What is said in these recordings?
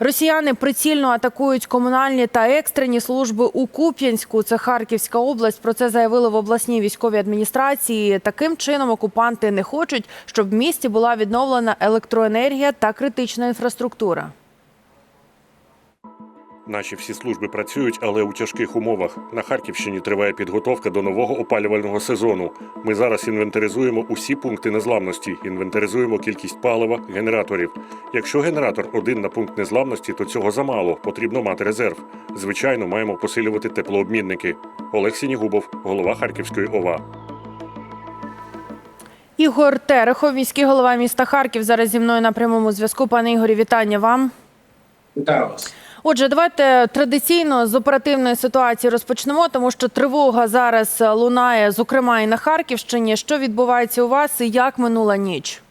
Росіяни прицільно атакують комунальні та екстрені служби у Куп'янську. Це Харківська область. Про це заявили в обласній військовій адміністрації. Таким чином окупанти не хочуть, щоб в місті була відновлена електроенергія та критична інфраструктура. Наші всі служби працюють, але у тяжких умовах. На Харківщині триває підготовка до нового опалювального сезону. Ми зараз інвентаризуємо усі пункти незламності, інвентаризуємо кількість палива, генераторів. Якщо генератор один на пункт незламності, то цього замало. Потрібно мати резерв. Звичайно, маємо посилювати теплообмінники. Олег Сінігубов, голова Харківської ОВА. Ігор Терехов, міський голова міста Харків, зараз зі мною на прямому зв'язку. Пане Ігорі, вітання вам. Вітаю вас. Отже, давайте традиційно з оперативної ситуації розпочнемо, тому що тривога зараз лунає, зокрема і на Харківщині. Що відбувається у вас і як минула ніч?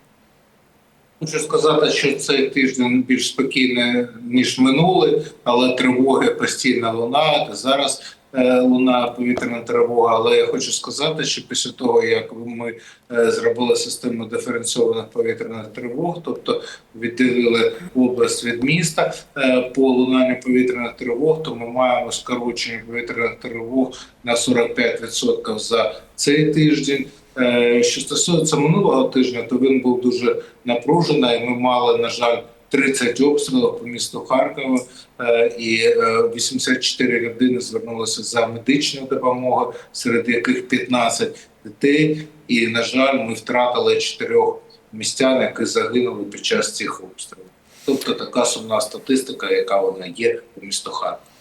Хочу сказати, що цей тиждень більш спокійний ніж минулий, але тривоги постійно лунають. Зараз е, лунає повітряна тривога. Але я хочу сказати, що після того як ми е, зробили систему диференційованих повітряних тривог, тобто відділили область від міста е, по лунанню повітряних тривог, то ми маємо скорочення повітряних тривог на 45% за цей тиждень. Що стосується минулого тижня, то він був дуже напружений. Ми мали, на жаль, 30 обстрілів по місту Харкова, е, і е, 84 людини звернулися за медичною допомогою, серед яких 15 дітей. І, на жаль, ми втратили чотирьох містян, які загинули під час цих обстрілів. Тобто така сумна статистика, яка вона є у місто Харків.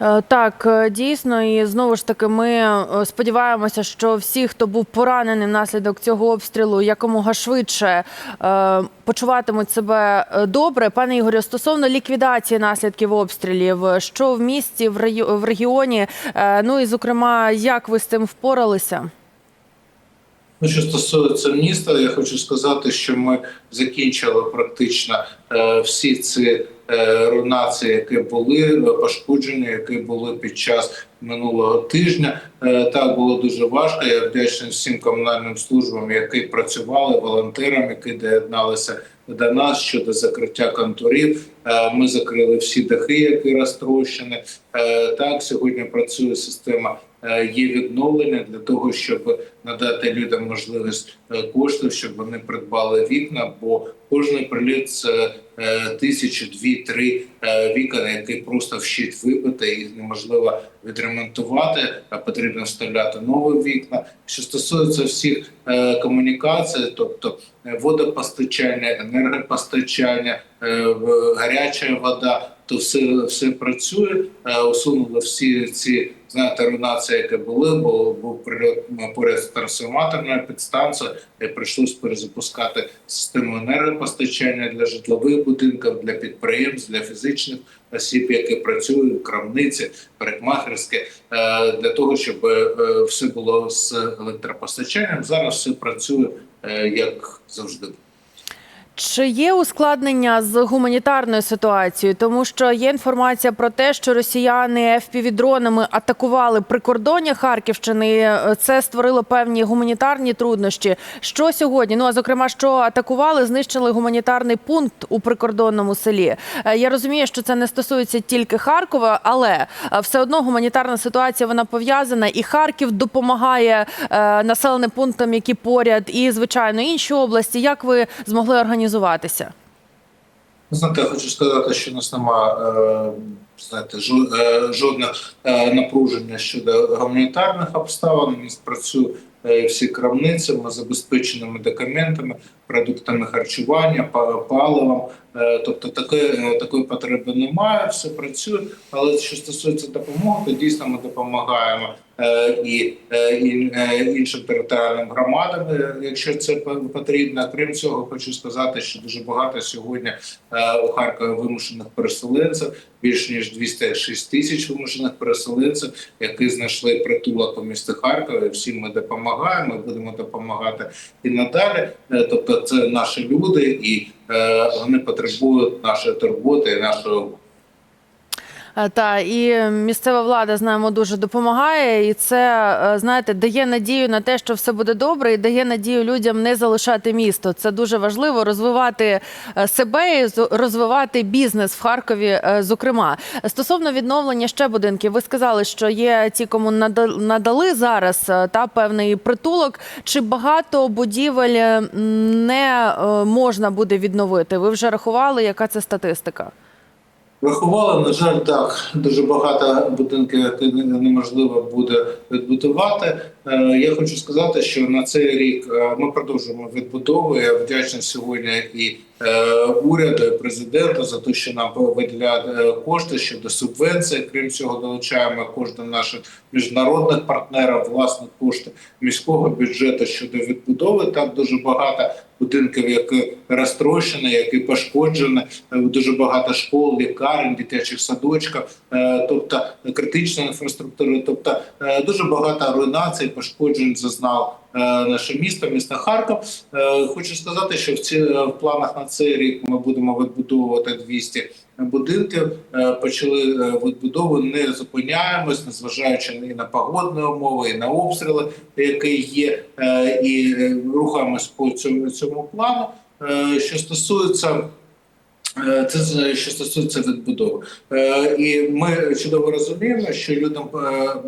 Е, Так, е, дійсно, і знову ж таки, ми е, сподіваємося, що всі, хто був поранений внаслідок цього обстрілу, якомога швидше почуватимуть себе добре. Пане Ігорю, стосовно ліквідації наслідків обстрілів, що в місті, в регіоні, ну і зокрема, як ви з цим впоралися? Ну, що стосується міста, я хочу сказати, що ми закінчили практично всі ці руйнації, які були е, пошкодження, які були під час минулого тижня. Е, так було дуже важко. Я вдячний всім комунальним службам, які працювали, волонтерам, які доєдналися до нас щодо закриття конторів. Е, Ми закрили всі дахи, які розтрощені. Е, Так, сьогодні працює система. е, Є відновлення для того, щоб надати людям можливість е, коштів, щоб вони придбали вікна. Бо кожний приліт це е, тисячу, дві, три е, вікон, які просто вщить вибити, їх неможливо відремонтувати, потрібно вставляти нові вікна. Що стосується всіх е, комунікацій, тобто е, водопостачання, енергопостачання, е, гаряча вода, то все, все працює. Е, Усунули всі ці знаєте, руйнації, які були, бо був прильот м, поряд з трансформаторною підстанцією, і прийшлось перезапускати систему енергопостачання для житлових будинків, для підприємств, для фізичних осіб, які працюють, крамниці, парикмахерські, е, для того, щоб е, все було з електропостачанням. Зараз все працює е, як завжди. Чи є ускладнення з гуманітарною ситуацією? Тому що є інформація про те, що росіяни FPV-дронами атакували прикордоння Харківщини. Це створило певні гуманітарні труднощі. Що сьогодні? Ну а зокрема, що атакували, знищили гуманітарний пункт у прикордонному селі. Е, Я розумію, що це не стосується тільки Харкова, але е, все одно гуманітарна ситуація вона пов'язана, і Харків допомагає е, населеним пунктам, які поряд, і звичайно інші області. Як ви змогли організуватися? Ви Знаєте, я хочу сказати, що у нас нема е, знаєте, е, жодних е, напруження щодо гуманітарних обставин. Ми е, всі крамницями, забезпечені медикаментами, продуктами харчування, паливом. Е, тобто таке, е, такої потреби немає, все працює. Але що стосується допомоги, то дійсно ми допомагаємо е, і, іншим територіальним громадам, якщо це по- потрібно. Крім цього, хочу сказати, що дуже багато сьогодні у Харкові вимушених переселенців, більш ніж 206 тисяч вимушених переселенців, які знайшли притулок у місті Харкові. Всім ми допомагаємо, будемо допомагати і надалі. Тобто, це наші люди, і вони потребують нашої турботи нашого. Е, Та і місцева влада знаємо дуже допомагає, і це е, знаєте дає надію на те, що все буде добре, і дає надію людям не залишати місто. Це дуже важливо розвивати е, себе і розвивати бізнес в Харкові. е, Зокрема, стосовно відновлення ще будинків, ви сказали, що є ті, кому нада- надали зараз е, та певний притулок. Чи багато будівель е, не е, можна буде відновити? Ви вже рахували, яка це статистика? Врахували, на жаль, так дуже багато будинків, неможливо буде відбудувати. Е, Я хочу сказати, що на цей рік е, ми продовжуємо відбудову. Я вдячний сьогодні і уряду, і президенту за те, що нам виділяють е, кошти щодо субвенцій. Крім цього, долучаємо кошти наших міжнародних партнерів, власне кошти міського бюджету щодо відбудови. Там дуже багато будинків, які розтрощені, які пошкоджені. Е, Дуже багато школ, лікарень, дитячих садочків, е, тобто критичної інфраструктури. Тобто е, дуже багато руйнацій, пошкоджень зазнав е, наше місто, місто Харків. Е, Хочу сказати, що в ці в планах на цей рік ми будемо відбудовувати 200 будинків. Е, Почали е, відбудову, не зупиняємось, незважаючи і на погодні умови, і на обстріли, які є, е, і е, рухаємось по цьому цьому плану. Е, Що стосується Е, Це з- що стосується відбудови, Е, і ми чудово розуміємо, що людям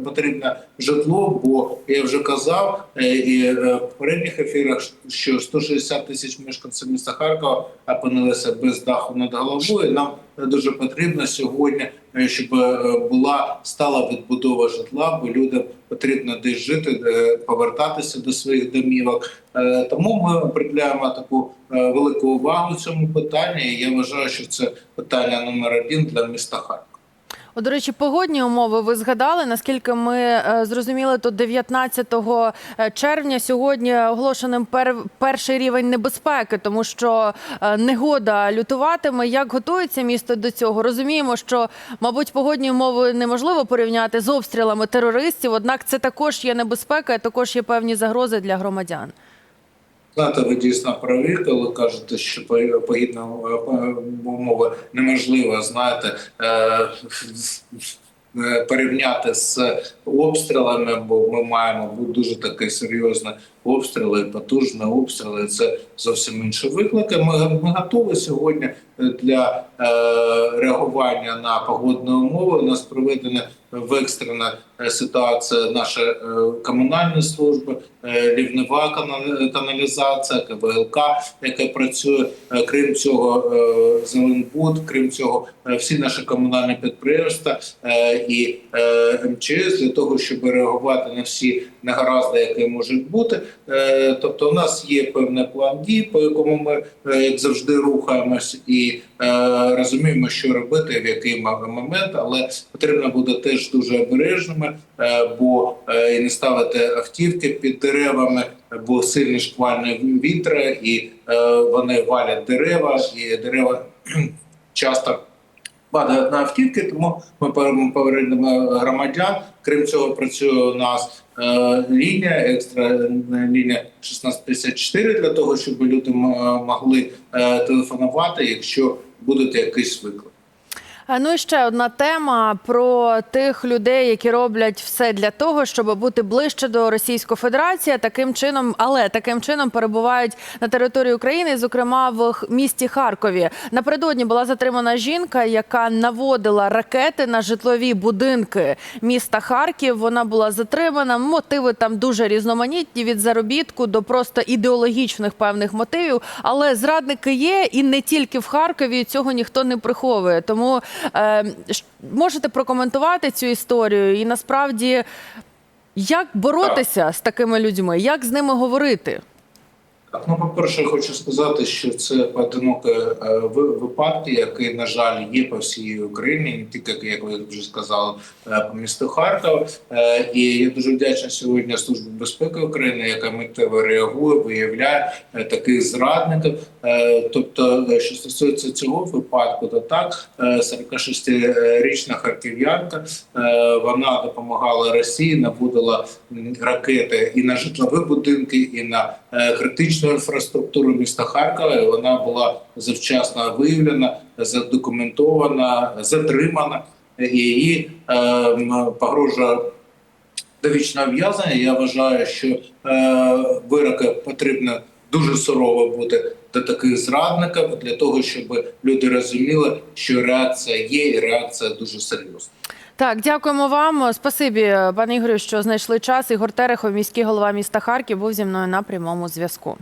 потрібне житло, бо я вже казав е, і е, в попередніх ефірах, що 160 тисяч мешканців міста Харкова опинилися без даху над головою. Нам дуже потрібно сьогодні, е, щоб е, була стала відбудова житла, бо людям потрібно десь жити, повертатися до своїх домівок. Е, Тому ми приділяємо таку е, велику увагу цьому питанню. І я вважаю, що це питання номер один для міста Харкова. До речі, погодні умови ви згадали. Наскільки ми е, зрозуміли, то 19 червня сьогодні оголошеним пер, перший рівень небезпеки, тому що е, негода лютуватиме. Як готується місто до цього? Розуміємо, що, мабуть, погодні умови неможливо порівняти з обстрілами терористів. Однак це також є небезпека, також є певні загрози для громадян. Знаєте, ви дійсно праві, коли кажете, що по- погідні е, умови неможливо, знаєте, е, е, порівняти з обстрілами, бо ми маємо дуже таке серйозні обстріли, потужні обстріли. Це зовсім інші виклики. Ми, ми готові сьогодні для е, реагування на погодні умови. У нас проведена в екстрена е, ситуація наші е, комунальні служби, е, лівнева канал- каналізація, КВЛК, яка працює. Е, Крім цього, е, Зеленбуд, крім цього, е, всі наші комунальні підприємства е, і е, МЧС для того, щоб реагувати на всі негаразди, які можуть бути. Е, Тобто, у нас є певний план дій, по якому ми е, як завжди рухаємось і е, розуміємо, що робити, в який момент, але потрібно бути теж дуже обережними, бо і не ставити автівки під деревами, бо сильні шквальні вітри, і вони валять дерева, і дерева часто падають на автівки, тому ми повернемо громадян. Крім цього, працює у нас е, лінія, екстра лінія 1654 для того, щоб люди могли е, телефонувати, якщо будуть якісь виклики. Е, Ну і ще одна тема про тих людей, які роблять все для того, щоб бути ближче до Російської Федерації. Таким чином, але таким чином перебувають на території України, зокрема в місті Харкові. Напередодні була затримана жінка, яка наводила ракети на житлові будинки міста Харків. Вона була затримана. Мотиви там дуже різноманітні від заробітку до просто ідеологічних певних мотивів. Але зрадники є і не тільки в Харкові. Цього ніхто не приховує. Тому можете прокоментувати цю історію, і насправді як боротися з такими людьми, як з ними говорити? Так, ну по-перше, хочу сказати, що це поодинокі е, ви- випадки, які, на жаль, є по всій Україні, не тільки, як ви вже сказали, е, по місту Харкова. Е, І я дуже вдячний сьогодні Службі безпеки України, яка миттєво реагує, виявляє таких зрадників. Тобто, що стосується цього випадку, то так е, 46-річна харків'янка вона допомагала Росії, наводила ракети і на житлові будинки, і на е, критичну інфраструктуру міста Харкова. І Вона була завчасно виявлена, задокументована, затримана. і її е, м, погрожує довічне ув'язнення. Я вважаю, що е, вироки потрібно дуже сурово бути до таких зрадників для того, щоб люди розуміли, що реакція є, і реакція дуже серйозна. Так, дякуємо вам. Спасибі, пане Ігорю, що знайшли час. Ігор Терехов, міський голова міста Харків, був зі мною на прямому зв'язку.